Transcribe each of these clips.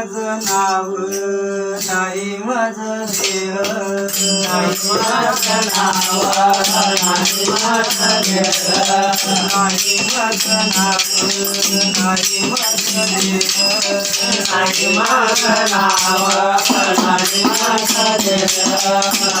माझं नाव नाही माझं देह नाही. माझं नाव नाही माझं देह नाही. माझं नाव नाही माझं देह नाही. माझं नाव नाही माझं देह नाही.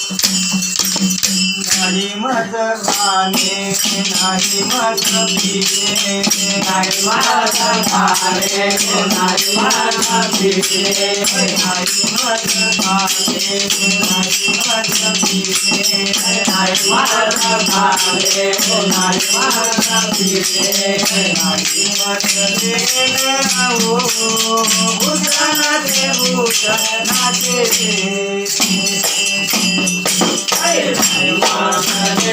नाही काय नाही नाही माझं खाणे नाही माझं पिणे नाही माझं खाणे नाही माझं पिणे नाही माझं खाणे नाही माझं पिणे नाही माझं खाणे नाही माझं पिणे नाही माझं देणं हो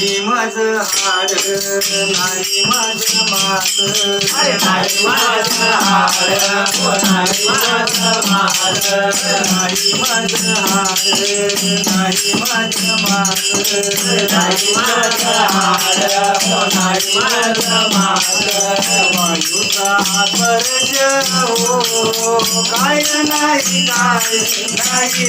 नाही माझं हाड नाही माझं मास. नाही माझं हाड नाही माझं मास. नाही माझं हाड नाही माझं मास. नाही माझं हाड नाही माझं मास. वायूचा स्पर्श हो काय नाही काय नाही.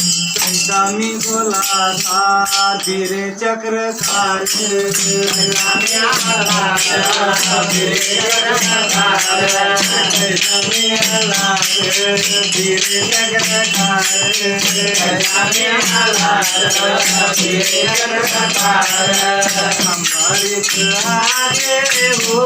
स्वामी बोला धीरे चक्र खाल धीरे चक्र आगे हो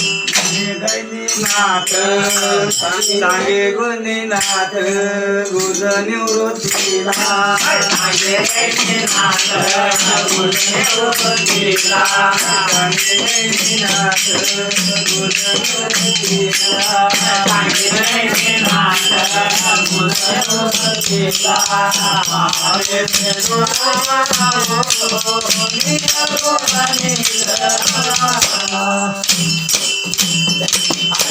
दैनीनाथ मोतारे हो लान थोडला सांगे गुणीनाथ गुज निवृत्तीला सांगे गुज निवृत्तीला सांगे गुज निवृत्तीला सांगे गुज निवृत्तीला.